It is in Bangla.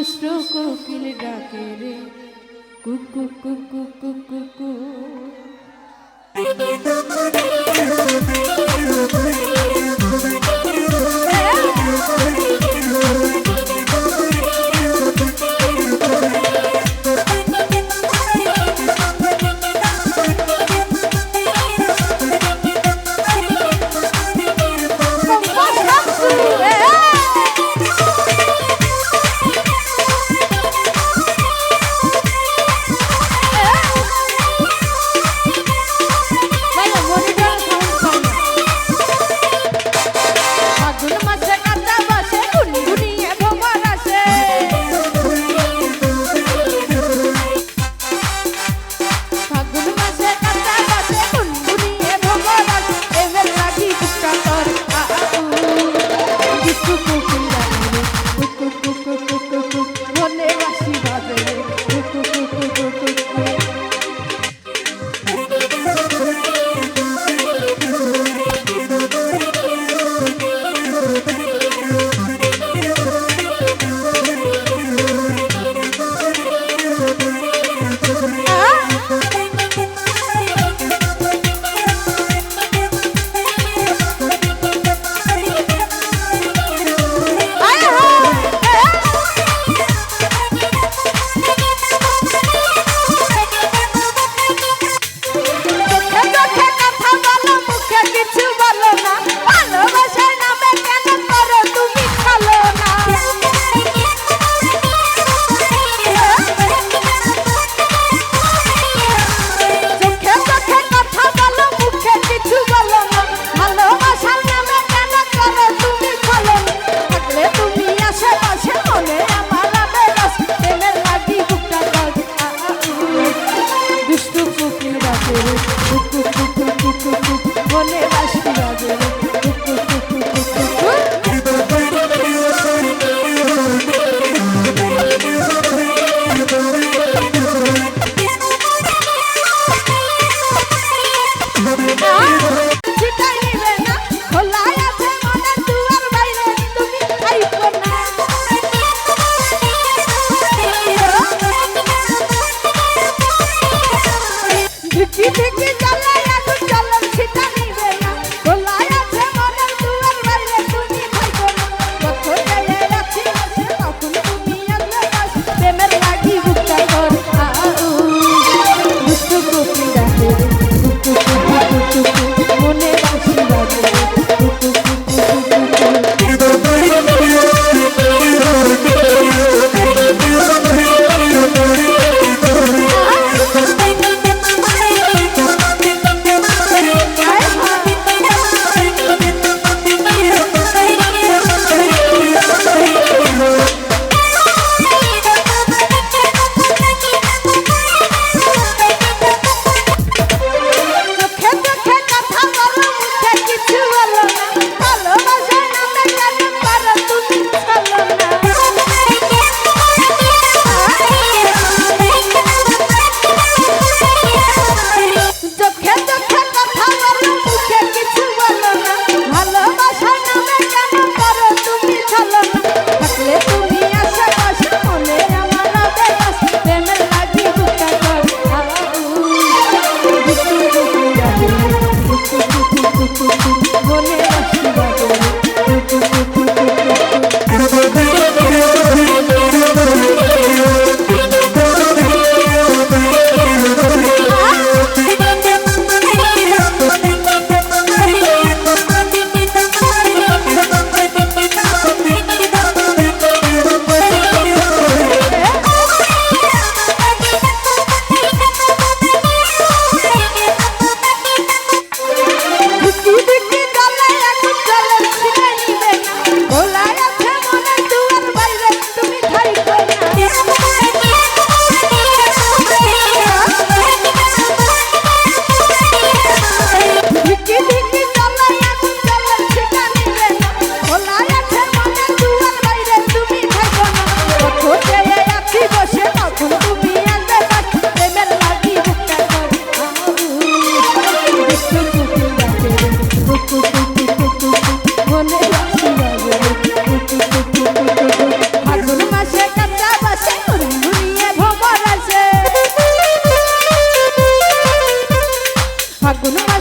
দুষ্ট কোকিল ডাকে রে। কুকু কুকু কুকু কু। মনে Get the light. con